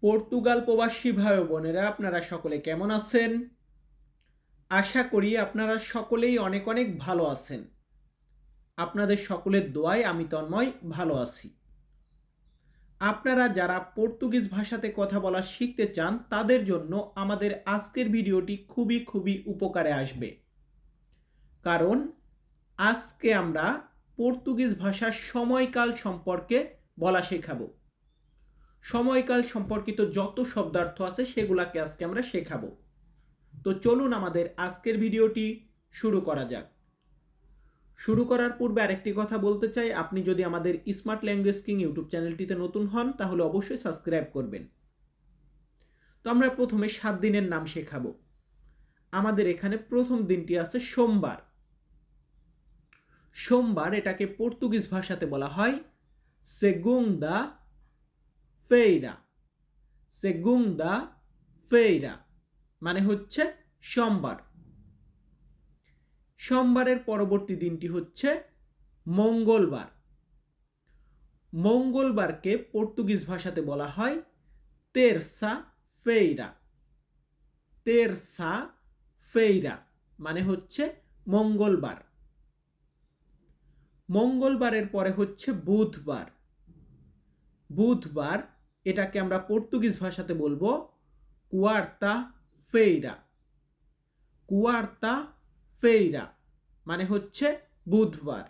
Portugal প্রবাসী ভাই বোনেরা, আপনারা সকলে কেমন আছেন? আশা করি আপনারা সকলেই অনেক অনেক ভালো আছেন। আপনাদের সকলের দোয়ায় আমি তন্ময় ভালো আছি। আপনারা যারা পর্তুগিজ ভাষাতে কথা বলা শিখতে চান, তাদের জন্য আমাদের আজকের ভিডিওটি খুবই খুবই উপকারে আসবে। কারণ, আজকে আমরা পর্তুগিজ ভাষার সময়কাল সম্পর্কে বলা শেখাবো। সময়কাল সম্পর্কিত যত শব্দার্থ আছে সেগুলাকে আজকে আমরা শেখাবো। তো চলুন আমাদের আজকের ভিডিওটি শুরু করা যাক। শুরু করার পূর্বে আরেকটি কথা বলতে চাই। আপনি যদি আমাদের স্মার্ট ল্যাঙ্গুয়েজ কিং ইউটিউব চ্যানেলটিতে নতুন হন, তাহলে অবশ্যই সাবস্ক্রাইব করবেন। তো আমরা প্রথমে সাত দিনের নাম শেখাবো। আমাদের এখানে প্রথম দিনটি আছে সোমবার। সোমবার এটাকে পর্তুগিজ ভাষাতে বলা হয় সেগুংদা ফেইরা সেগুংদা ফেইরা মানে হচ্ছে সোমবার। সোমবারের পরবর্তী দিনটি হচ্ছে মঙ্গলবার। মঙ্গলবারকে পর্তুগিজ ভাষাতে বলা হয় তেরসা ফেইরা। তেরসা ফেইরা মানে হচ্ছে মঙ্গলবার। মঙ্গলবারের পরে হচ্ছে বুধবার। বুধবার এটাকে আমরা পর্তুগিজ ভাষাতে বলব কুয়ার্তা ফেইরা। কুয়ার্তা ফেইরা মানে হচ্ছে বুধবার।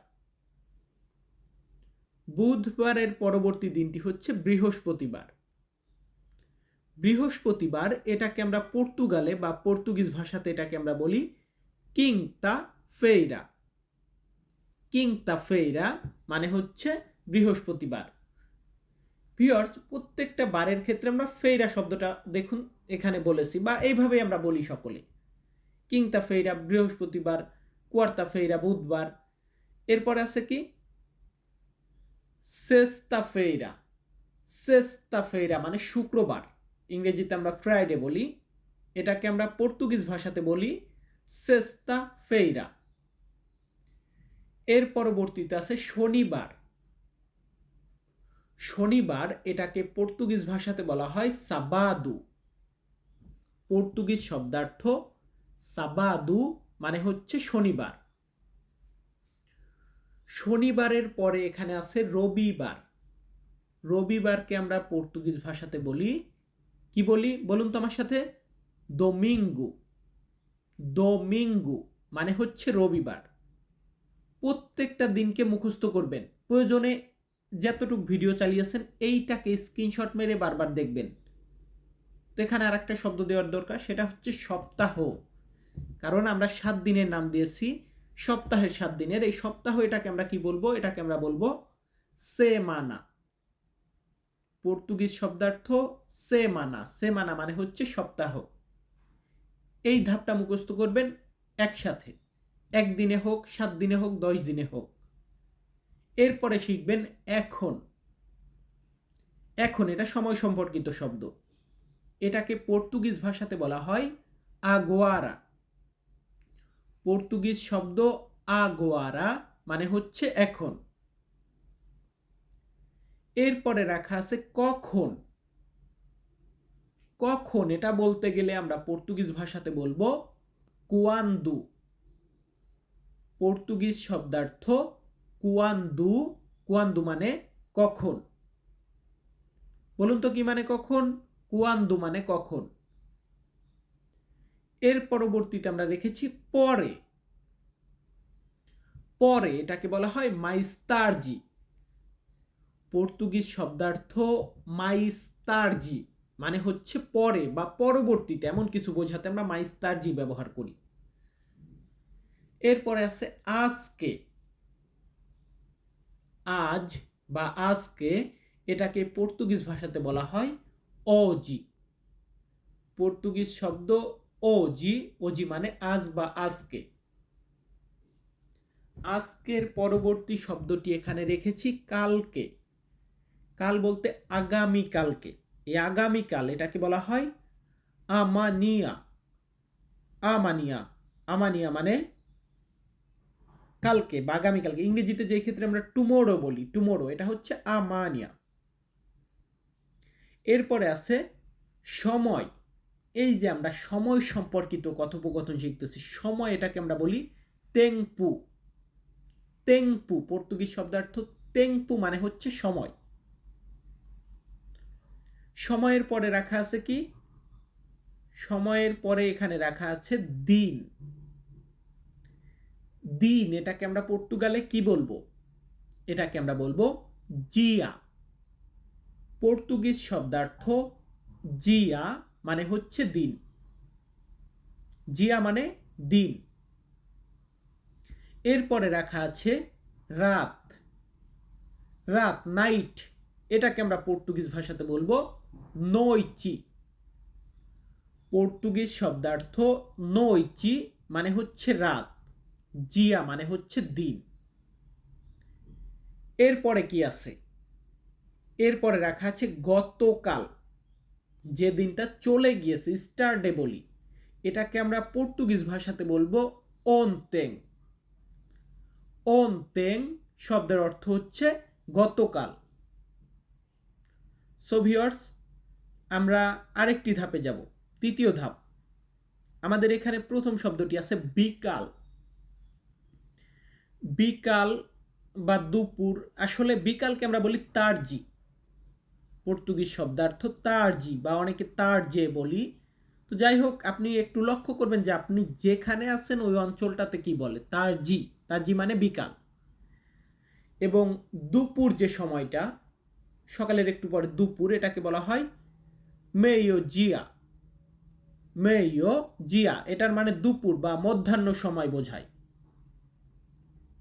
বুধবারের পরবর্তী দিনটি হচ্ছে বৃহস্পতিবার। বৃহস্পতিবার এটাকে আমরা পর্তুগালে বা পর্তুগিজ ভাষাতে এটাকে আমরা বলি কিংতা ফেইরা। কিংতা ফেইরা মানে হচ্ছে বৃহস্পতিবার। ভিওর্স প্রত্যেকটা বারের ক্ষেত্রে আমরা ফেইরা শব্দটা দেখুন, এখানে বলেছি বা এইভাবেই আমরা বলি সকলে কিংতা ফেইরা বৃহস্পতিবার, কুয়ার্তা ফেইরা বুধবার, এরপর আছে কি? সেস্তা ফেইরা সেস্তা ফেইরা মানে শুক্রবার। ইংরেজিতে আমরা ফ্রাইডে বলি, এটাকে আমরা পর্তুগিজ ভাষাতে বলি সেস্তা ফেইরা। এর পরবর্তীতে আছে শনিবার শনিবার এটাকে পর্তুগিজ ভাষাতে বলা হয় সাবাদু। পর্তুগিজ শব্দার্থ সাবাদু মানে হচ্ছে শনিবার। শনিবারের পরে এখানে আছে রবিবার। রবিবারকে আমরা পর্তুগিজ ভাষাতে বলি, কি বলি বলুন তো আমার সাথে? দোমিঙ্গু। দোমিঙ্গু মানে হচ্ছে রবিবার। প্রত্যেকটা দিনকে মুখস্থ করবেন। প্রয়োজনে যতটুক ভিডিও চালিয়েছেন, এইটাকে স্ক্রিনশট মেরে বারবার দেখবেন। তো এখানে আর একটা শব্দ দেওয়ার দরকার, সেটা হচ্ছে সপ্তাহ। কারণ আমরা সাত দিনের নাম দিয়েছি, সপ্তাহের সাত দিনের। এই সপ্তাহ এটাকে আমরা কি বলব? এটাকে আমরা বলব সেমানা পর্তুগিজ শব্দার্থ সেমানা সেমানা মানে হচ্ছে সপ্তাহ। এই ধাপটা মুখস্থ করবেন একসাথে। একদিনে হোক, সাত দিনে হোক, দশ দিনে হোক। এরপরে শিখবেন এখন। এখন এটা সময় সম্পর্কিত শব্দ। এটাকে পর্তুগিজ ভাষাতে বলা হয় আগোয়ারা। পর্তুগিজ শব্দ আগোয়ারা মানে হচ্ছে এখন। এরপরে রাখা আছে কখন। কখন এটা বলতে গেলে আমরা পর্তুগিজ ভাষাতে বলব কুয়ান্দু। পর্তুগিজ শব্দার্থ কুয়ান্দু কুয়ান্দু মানে কখন? বলুন তো কি মানে কখন? কুয়ান্দু মানে কখন? এর পরবর্তীতে আমরা রেখেছি পরে। পরে এটাকে বলা হয় মাইস্তারজি। পর্তুগিজ শব্দার্থ মাইস্তারজি মানে হচ্ছে পরে বা পরবর্তীতে, এমন কিছু বোঝাতে আমরা মাইস্তারজি ব্যবহার করি। এরপরে আছে আজকে। আজ বা আজকে এটাকে পর্তুগিজ ভাষাতে বলা হয় অজি। পর্তুগিজ শব্দ ওজি ওজি মানে আজ বা আজকে। আজকের পরবর্তী শব্দটি এখানে রেখেছি কালকে। কাল বলতে আগামী কালকে এই আগামীকাল এটাকে বলা হয় আমানিয়া। আমানিয়া আমানিয়া মানে কালকে বা আগামীকালকে ইংরেজিতে যে ক্ষেত্রে আমরা টুমোরো বলি টুমোরো এটা হচ্ছে আমানিয়া। এরপরে আছে সময়। এই যে আমরা সময় সম্পর্কিত কথোপকথন শিখতেছি, সময় এটাকে আমরা বলি তেংপু তেংপু পর্তুগিজ শব্দার্থ তেংপু মানে হচ্ছে সময়। সময়ের পরে রাখা আছে কি? সময়ের পরে এখানে রাখা আছে দিন। দিন, এটাকে আমরা পর্তুগালে কি বলব? এটাকে আমরা বলব জিয়া। পর্তুগিজ শব্দার্থ জিয়া মানে হচ্ছে দিন। জিয়া মানে দিন। এরপরে রাখা আছে রাত। রাত, নাইট, এটাকে আমরা পর্তুগিজ ভাষাতে বলব নইচি পর্তুগিজ শব্দার্থ নইচি মানে হচ্ছে রাত। জিয়া মানে হচ্ছে দিন। এরপরে কি আছে? এরপরে রাখা আছে গতকাল। যে দিনটা চলে গিয়েছে স্টারডে বলি। এটাকে আমরা পর্তুগিজ ভাষাতে বলব অনতেং। অনতেং শব্দের অর্থ হচ্ছে গতকাল। সো ভিউয়ার্স আমরা আরেকটি ধাপে যাব, তৃতীয় ধাপ। আমাদের এখানে প্রথম শব্দটি আছে বিকাল। বিকাল বা দুপুর, আসলে বিকালকে আমরা বলি তারজি। পর্তুগিজ শব্দার্থ তারজি বা অনেকে তার যে বলি। তো যাই হোক, আপনি একটু লক্ষ্য করবেন যে আপনি যেখানে আছেন ওই অঞ্চলটাতে কি বলে? তারজি। তারজি মানে বিকাল। এবং দুপুর যে সময়টা, সকালের একটু পরে দুপুর, এটাকে বলা হয় মেয়ো জিয়া। মেয়ো জিয়া, এটার মানে দুপুর বা মধ্যাহ্ন সময় বোঝায়।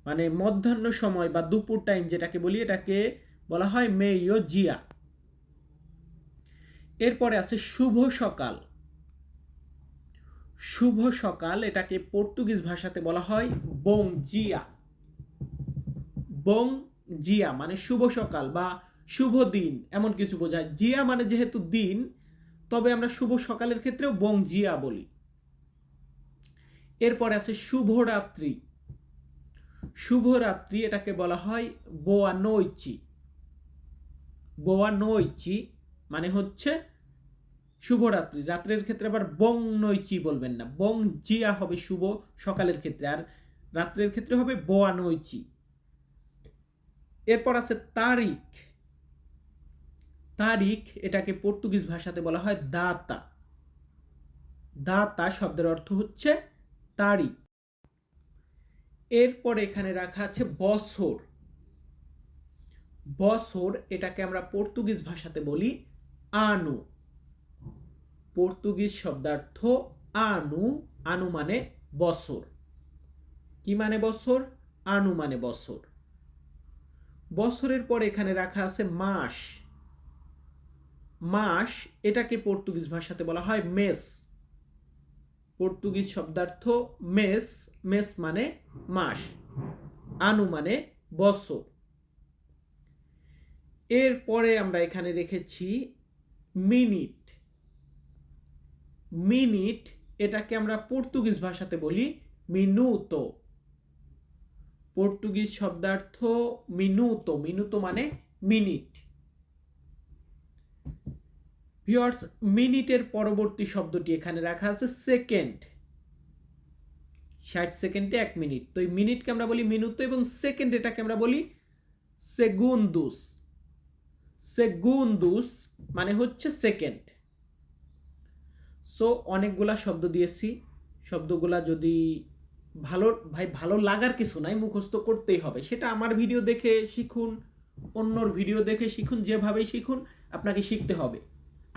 মানে মধ্যাহ্ন সময় বা দুপুর টাইম যেটাকে বলি, এটাকে বলা হয় মেয়ো জিয়া এরপরে আছে শুভ সকাল। শুভ সকাল এটাকে পর্তুগিজ ভাষাতে বলা হয় বং জিয়া বং জিয়া মানে শুভ সকাল বা শুভ দিন, এমন কিছু বোঝায়। জিয়া মানে যেহেতু দিন, তবে আমরা শুভ সকালের ক্ষেত্রেও বং জিয়া বলি। এরপরে আছে শুভরাত্রি শুভরাত্রি, এটাকে বলা হয় বোয়া নৈচি বোয়া নৈচি মানে হচ্ছে শুভরাত্রি। রাত্রের ক্ষেত্রে আবার বং নৈচি বলবেন না। বং জিয়া হবে শুভ সকালের ক্ষেত্রে, আর রাত্রের ক্ষেত্রে হবে বোয়া নৈচি এরপর আছে তারিখ। তারিখ এটাকে পর্তুগিজ ভাষাতে বলা হয় দাতা। দাতা শব্দের অর্থ হচ্ছে তারিখ। এরপর এখানে রাখা আছে বছর বছর এটাকে আমরা পর্তুগিজ ভাষাতে বলি আনু। পর্তুগিজ শব্দার্থ আনু আনু মানে বছর কি মানে বছর আনু মানে বছর বছরের পর এখানে রাখা আছে মাস। মাস এটাকে পর্তুগিজ ভাষাতে বলা হয় মেস। পর্তুগিজ শব্দার্থ মেস মেস মানে মাস, আনু মানে বছর। এরপরে আমরা এখানে রেখেছি মিনিট। মিনিট, এটাকে আমরা পর্তুগিজ ভাষাতে বলি মিনুতো। পর্তুগিজ শব্দার্থ মিনুতো মিনুতো মানে মিনিট। ভিওয়ার্স মিনিটের পরবর্তী শব্দটি এখানে রাখা আছে সেকেন্ড ষাট সেকেন্ডে এক মিনিট। তো এই মিনিটকে আমরা বলি মিনুতো এবং সেকেন্ড এটাকে আমরা বলি সেগুন্দুস সেগুন্দুস মানে হচ্ছে সেকেন্ড সো অনেকগুলা শব্দ দিয়েছি। শব্দগুলা যদি ভালো, ভাই, ভালো লাগার কিছু নাই, মুখস্থ করতেই হবে। সেটা আমার ভিডিও দেখে শিখুন, অন্যর ভিডিও দেখে শিখুন, যেভাবেই শিখুন, আপনাকে শিখতে হবে।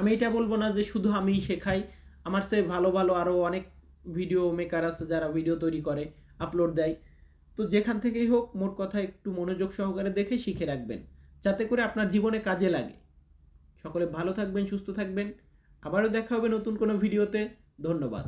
আমি এটা বলব না যে শুধু আমি শেখাই। আমার সে ভালো ভালো আরও অনেক ভিডিও মেকার আছে যারা ভিডিও তৈরি করে আপলোড দেয়। তো যেখান থেকেই হোক, মোট কথা একটু মনোযোগ সহকারে দেখে শিখে রাখবেন, যাতে করে আপনার জীবনে কাজে লাগে। সকলে ভালো থাকবেন, সুস্থ থাকবেন। আবারও দেখা হবে নতুন কোনো ভিডিওতে ধন্যবাদ।